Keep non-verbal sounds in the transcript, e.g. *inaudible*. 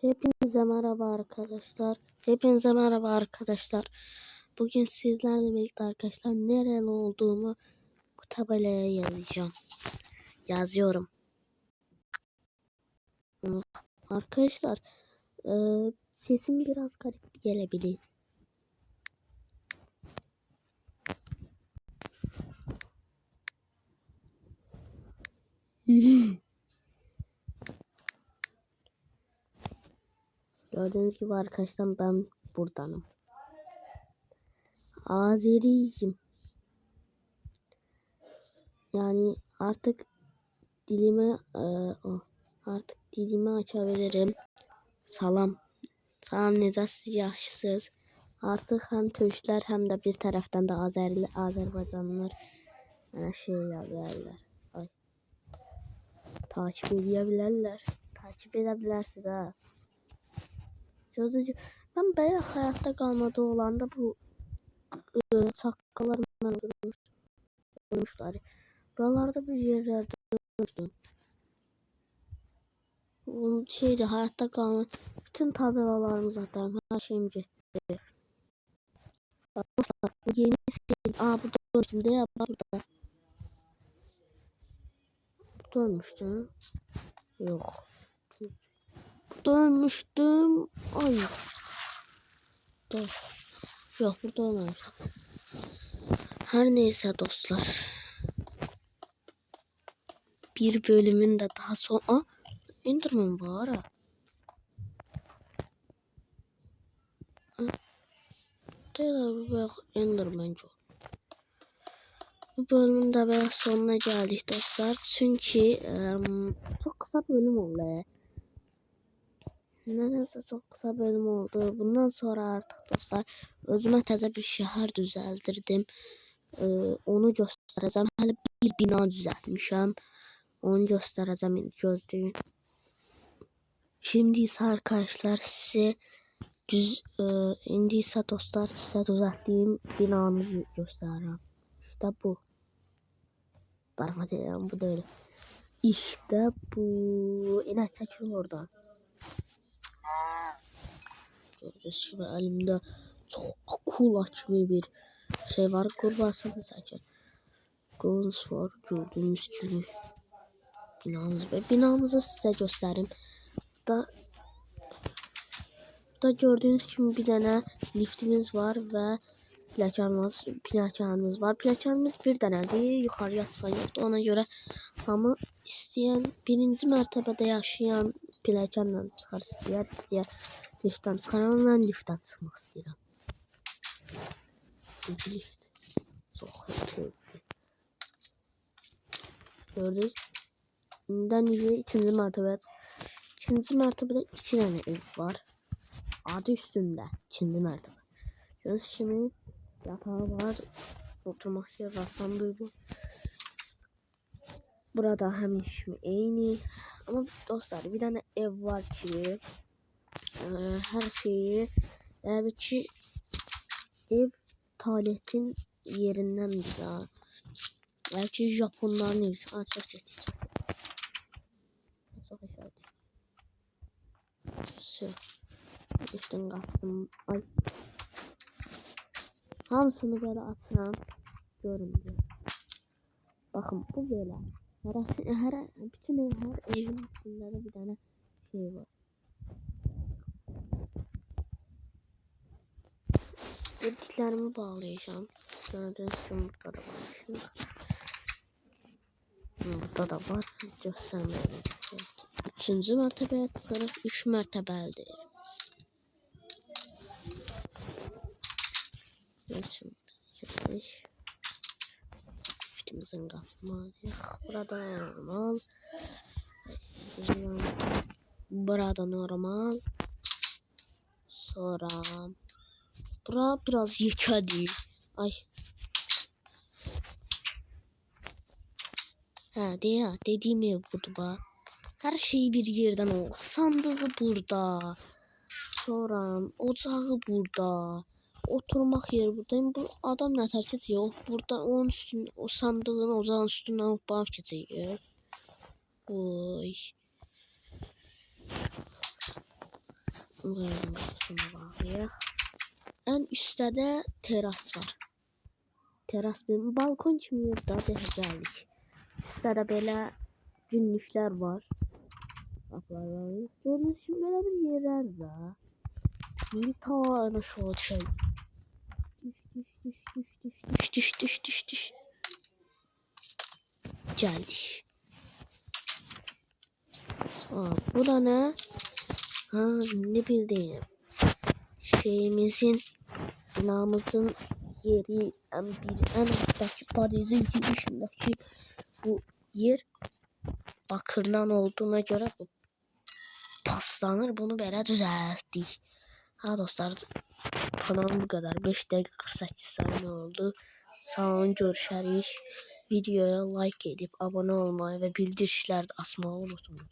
Hepinize merhaba arkadaşlar. Hepinize merhaba arkadaşlar. Bugün sizlerle birlikte arkadaşlar nereli olduğumu bu tabelaya yazacağım. Yazıyorum. Arkadaşlar e, sesim biraz garip gelebilir. *laughs* Gördüğünüz gibi arkadaşlar ben buradanım. Azeriyim. Yani artık dilime e, artık dilimi açabilirim. Salam. Salam necəsiz, yaxşısınız? Artıq həm türklər, həm də bir tərəfdən də Azərli, Azərbaycanlılar mənə şey yazarlar. Ay. Takip edə bilərlər. Takip edə ha. Gözücü. Ben bayağı hayatta kalmadı olanda bu e, sakallar ben olmuşlar. Buralarda bir yerlerde görmüştüm. Bu şeydi hayatta kalma. Bütün tabelalarımız atarım. Her şeyim gitti. Arkadaşlar bu yeni şey. Aa burada ölmüştüm de ya burada. Burada ölmüştüm. Yok. Burada ölmüştüm. Ay. Dur. Yok burada olmamıştım. Her neyse dostlar. Bir bölümün de daha son... Aa, Enderman var ha. Tekrar bak Enderman çok. Bu bölümün de biraz sonuna geldik dostlar. Çünkü um, çok kısa bölüm oldu. Nedense çok kısa bölüm oldu. Bundan sonra artık dostlar özüme təzə bir şəhər düzəldirdim. Ee, onu göstərəcəm. Hələ bir bina düzəltmişəm. Onu göstereceğim gözlüğün. Şimdi ise arkadaşlar size düz e, indi ise dostlar size düzelttiğim binamızı göstereceğim. İşte bu. Zarfa bu da öyle. İşte bu. İnek çekil oradan. Göreceğiz şimdi elimde çok akula gibi bir şey var. Kurbağasını seçin. Kılıç var gördüğünüz gibi binamız ve binamızı size göstereyim. Da da gördüğünüz gibi bir tane liftimiz var ve plakanımız, plakanımız var. Plakanımız bir tanedir. Yukarıya atsan yoktu. Ona göre ama isteyen birinci mertebede yaşayan plakanla çıxar istəyər, istəyər liftdən çıxaram. Mən liftdən çıxmaq istəyirəm. Çünki lift çox keyifli. Gördünüz? İnden iyi ikinci mertebe. İkinci mertebede iki tane ev var. Adı üstünde. İkinci mertebe. Göz şimdi yatağı var. Oturmak yer var. Burada hem işimi eyni. Ama dostlar bir tane ev var ki e, her şeyi yani ki ev taletin yerinden ya. Belki Japonların evi. Aa çok kötü. Çok aşağıda. Şu. Üstten kalktım. Ay. Hamısını böyle atsam görün diyor. Bakın bu böyle. Her, her, bütün ev, her evin üstünde de bir tane şey var. Dediklerimi bağlayacağım. Gördüğünüz gibi burada da var. Burada da var. Göstermeyelim. İkinci mertebeye çıkarıp üç mertebelidir. Şimdi yapmış. Burada normal. Burada normal. Sonra bura biraz yıkadı. Ay. Ha de ya dediğim ev burada. Her şey bir yerden o. Sandığı burada. Sonra ocağı burada oturmak yeri buradayım. Bu adam ne terk ediyor? Burada onun üstün, o sandığın ocağın üstünden hoppa kesiyor. Oy. En üstte de teras var. Teras benim balkon kimi daha dehecelik. Üstte de böyle günlükler var. Baklar var. Gördüğünüz gibi böyle bir yerler var bin tane şu şey. Düş düş düş düş. Geldi. Aa, bu da ne? Ha, ne bildiğim. Şeyimizin namızın yeri en bir en alttaki Paris'in girişindeki bu yer bakırdan olduğuna göre bu paslanır bunu böyle düzelttik. Ha dostlar kanalım bu kadar. 5 dakika 48 saniye oldu. Sağ olun görüşürüz. Videoya like edip abone olmayı ve bildirişler de asmayı unutmayın.